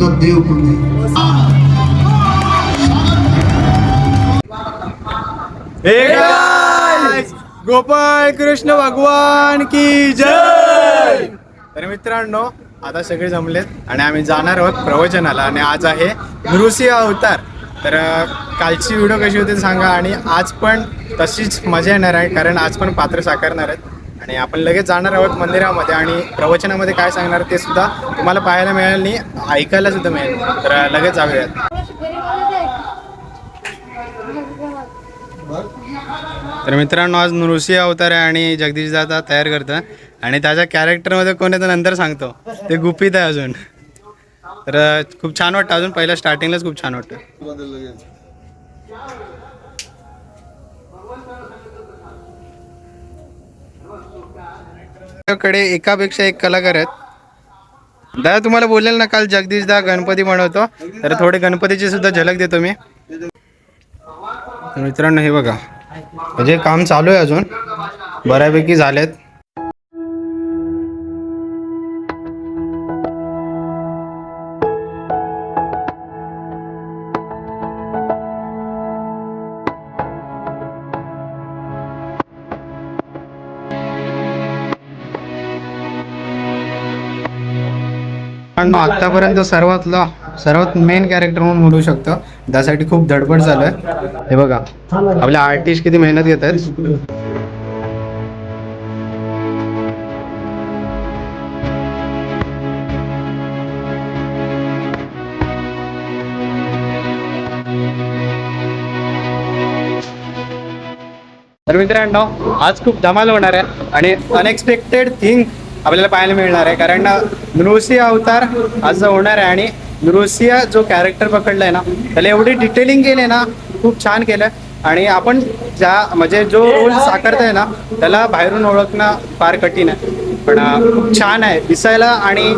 तुझा देव कुठे गोपाळ कृष्ण भगवान की जय! तर मित्रांनो आता सगळे जमलेत आणि आम्ही जाणार आहोत प्रवचनाला आणि आज आहे नृसिंह अवतार. तर कालची व्हिडिओ कशी होती सांगा आणि आज पण तशीच मजा येणार आहे कारण आज पण पात्र साकारणार आहेत. आणि आपण लगेच जाणार आहोत मंदिरामध्ये आणि प्रवचनामध्ये काय सांगणार ते सुद्धा तुम्हाला पाहायला मिळेल आणि ऐकायला सुद्धा मिळेल. तर लगेच जाऊयात. तर मित्रांनो आज नृसिंह अवतार आहे आणि जगदीश दादा तयार करतं आणि त्याच्या कॅरेक्टरमध्ये कोण आहे तर नंतर सांगतो. ते गुपित आहे अजून. तर खूप छान वाटतं. अजून पहिल्या स्टार्टिंगलाच खूप छान वाटतं. कडे एकापेक्षा एक कलाकार आहेत. दादा तुम्हाला बोलेल ना काल जगदीश दा गणपती बनवतो तर थोडे गणपतीची सुद्धा झलक देतो मी. मित्रांनो हे बघा. म्हणजे काम चालू आहे अजून. बऱ्यापैकी झालेत. पण आतापर्यंत सर्वातला सर्वात मेन कॅरेक्टर म्हणून म्हणू शकतो. त्यासाठी खूप धडपड चालू आहे. हे बघा आपले आर्टिस्ट किती मेहनत घेत आहेत. तर मित्रांनो आज खूप धमाल होणार आहे आणि अनएक्सपेक्टेड थिंग आपल्याला पाहायला मिळणार आहे. कारण नृसिंह अवतार आज होणार आहे आणि नृसिंह जो कॅरेक्टर पकडलाय ना त्याला एवढी डिटेलिंग केली ना खूप छान केलं आणि आपण ज्या म्हणजे जो रोल साकारतोय ना त्याला बाहेरून ओळखणं फार कठीण आहे. पण खूप छान आहे. दिसायला आणि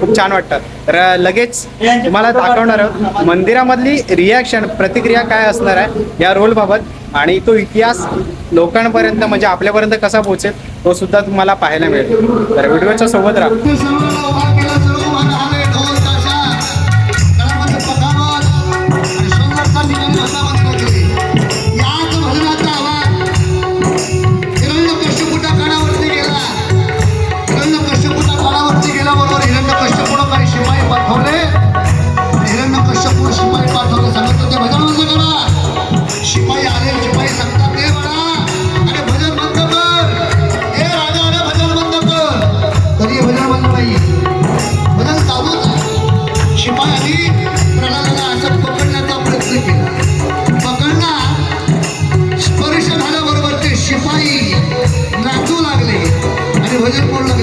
खूप छान वाटतं. तर लगेच तुम्हाला दाखवणार आहोत मंदिरामधली रिॲक्शन प्रतिक्रिया काय असणार आहे या रोलबाबत आणि तो इतिहास लोकांपर्यंत म्हणजे आपल्यापर्यंत कसा पोहोचेल तो सुद्धा तुम्हाला पाहायला मिळेल. तर व्हिडिओच्या सोबत राहा. नाचू लागले. आणि भजन म्हणू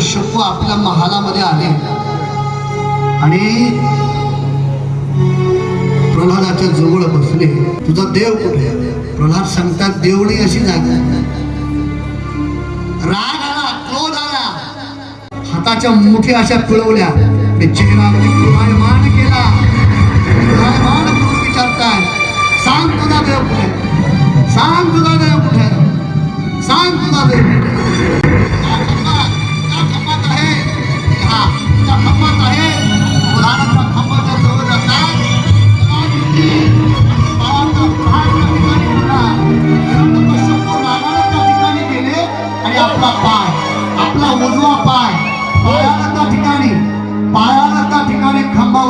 हिरण्यकश्यप आपल्या महालामध्ये आले. आणि प्रल्हादाच्या जवळ बसले. तुझा देव कुठे प्रल्हाद सांगतात देवणी अशी जागा राग आला क्रोध आला. हाताच्या मुठी अशा पिळवल्या. आणि चेहऱ्यावरती केला. गुलायमान करून विचारताय सांग तुझा देव कुठे सांग तुझा देव कुठे सांग तुझा देव कुठे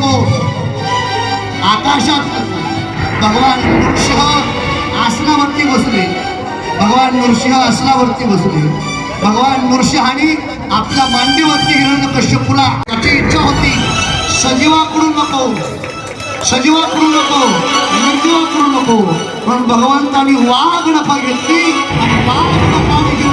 जमिनीवरती आकाशात भगवान नृसिंह आसनावरती बसले. भगवान नृसिंह आसनावरती बसले. भगवान नृसिंहाने आपल्या मांडीवरती हिरण्य कश्यपूला त्याची इच्छा होती. सजीवाकडून नको. सजीवाकडून नको. निर्जीवाकडून नको. पण भगवंतानी वाघ नफा घेतली आणि वाघ नफाने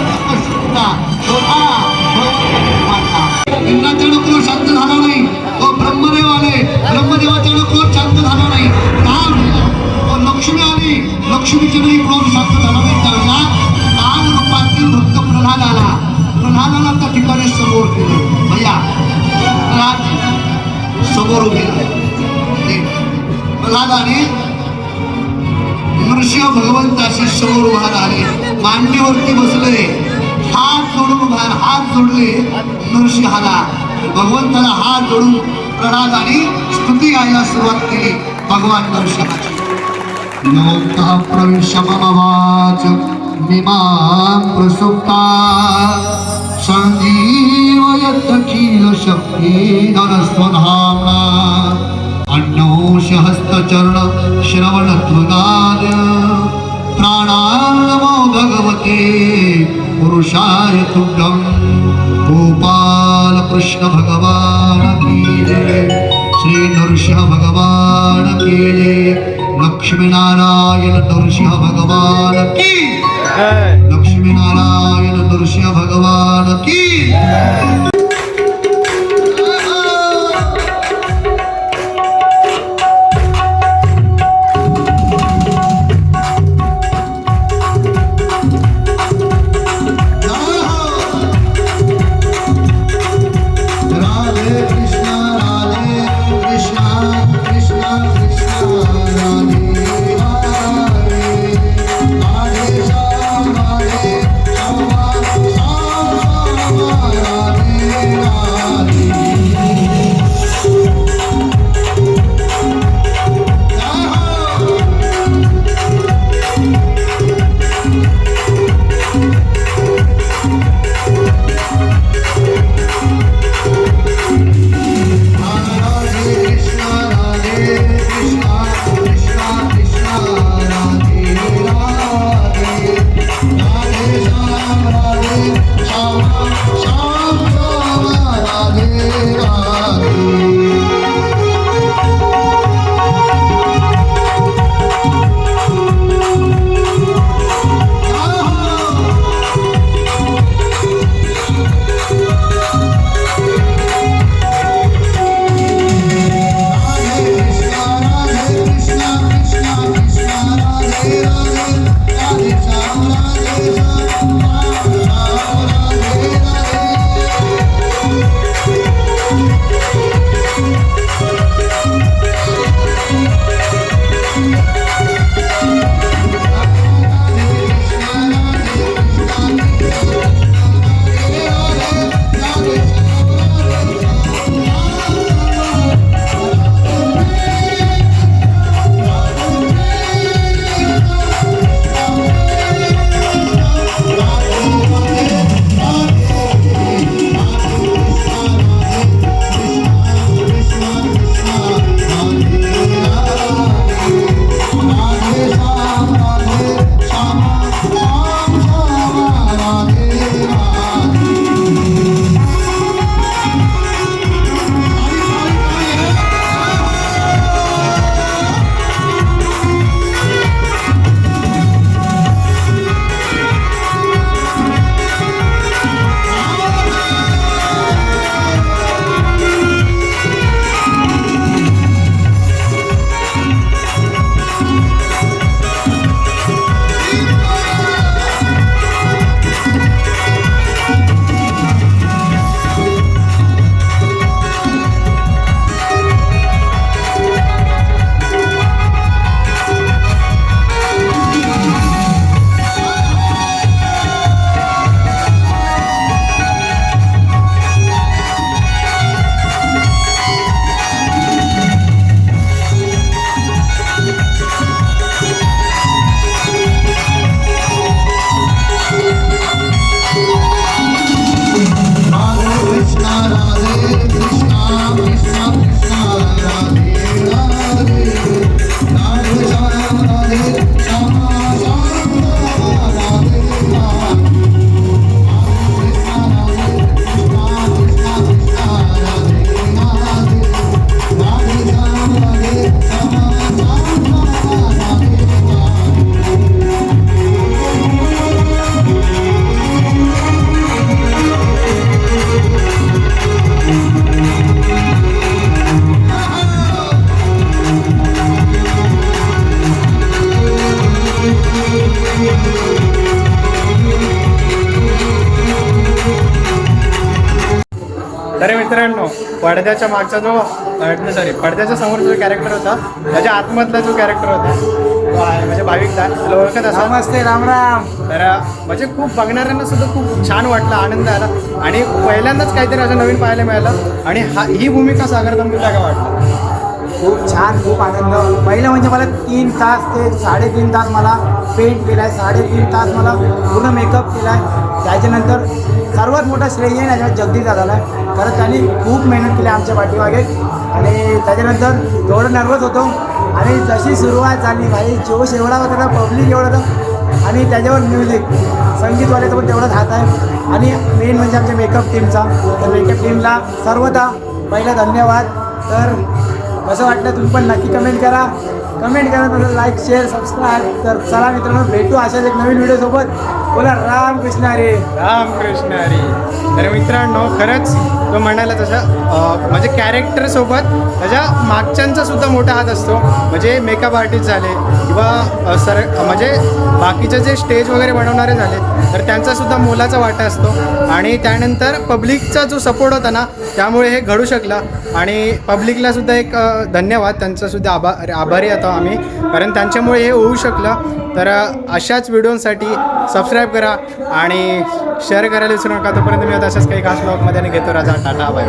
नृसिंह भगवंताशी समोर उभा राहिले. मांडीवरती बसले. हात जोडून उभा हात जोडले. नृसिंहाला भगवंताला हात जोडून प्रल्हादाने स्तुती गायला सुरुवात केली. भगवान नृसिंहाची नमोक्तः प्रविश्य मम वाच मिमां प्रसुप्ता किल शक्तिधरस्वधाम्ना अन्नोष हस्तचरण श्रवणत्वगाद प्राणानमो भगवते पुरुषाय तुभ्यं गोपाल कृष्ण भगवान की श्री नृसिंह भगवान की लक्ष्मीनारायण नृसिंह भगवान की तर मित्रांनो पडद्याच्या मागचा जो सॉरी पडद्याच्या समोरचा जो कॅरेक्टर होता त्याच्या आतमधला जो कॅरेक्टर होता म्हणजे भाविकदा तुला ओळखत असा नमस्ते राम राम. तर म्हणजे खूप बघणाऱ्यांना सुद्धा खूप छान वाटलं आनंद आला. आणि पहिल्यांदाच काहीतरी असं नवीन पाहायला मिळालं. आणि हा ही भूमिका सागर तुला काय वाटलं खूप छान खूप आनंद. पहिलं म्हणजे मला तीन तास ते साडेतीन तास मला पेंट केला आहे साडेतीन तास मला पूर्ण मेकअप केला आहे त्याच्यानंतर सर्वात मोठा श्रेय याच्यात जगदीचा झाला आहे. कारण त्यांनी खूप मेहनत केली आमच्या पाठीमागे. आणि त्याच्यानंतर थोडं नर्वस होतो. आणि जशी सुरुवात झाली भाई जोश एवढा होता ना पब्लिक एवढं होतं. आणि त्याच्यावर म्युझिक संगीतवाल्याचा पण तेवढाच हात आहे. आणि मेन म्हणजे आमच्या मेकअप टीमचा तर मेकअप टीमला सर्वता पहिला धन्यवाद. तर कसं वाटलं तुम्ही पण नक्की कमेंट करा. कमेंट करा तसं लाईक शेअर सबस्क्राईब तर चला मित्रांनो भेटू अशाच एक नवीन व्हिडिओसोबत बोला राम कृष्ण रे राम कृष्ण रे तर मित्रांनो खरंच तो म्हणाला तसं म्हणजे कॅरेक्टरसोबत त्याच्या मागच्यांचा सुद्धा मोठा हात असतो. म्हणजे मेकअप आर्टिस्ट झाले किंवा सर म्हणजे बाकीचे जे स्टेज वगैरे बनवणारे झाले तर त्यांचा सुद्धा मोलाचा वाटा असतो. आणि त्यानंतर पब्लिकचा जो सपोर्ट होता ना त्यामुळे हे घडू शकलं. आणि पब्लिकला सुद्धा एक धन्यवाद. त्यांचा सुद्धा आभा आभारी आता आम्ही. कारण त्यांच्यामुळे हे होऊ शकलं. तर अशाच व्हिडिओसाठी सबस्क्राईब करा आणि शेअर करायला विसरू नका. तोपर्यंत मी आता अशाच काही खास ब्लॉगमध्ये आणि घेतो राजा. Tata bye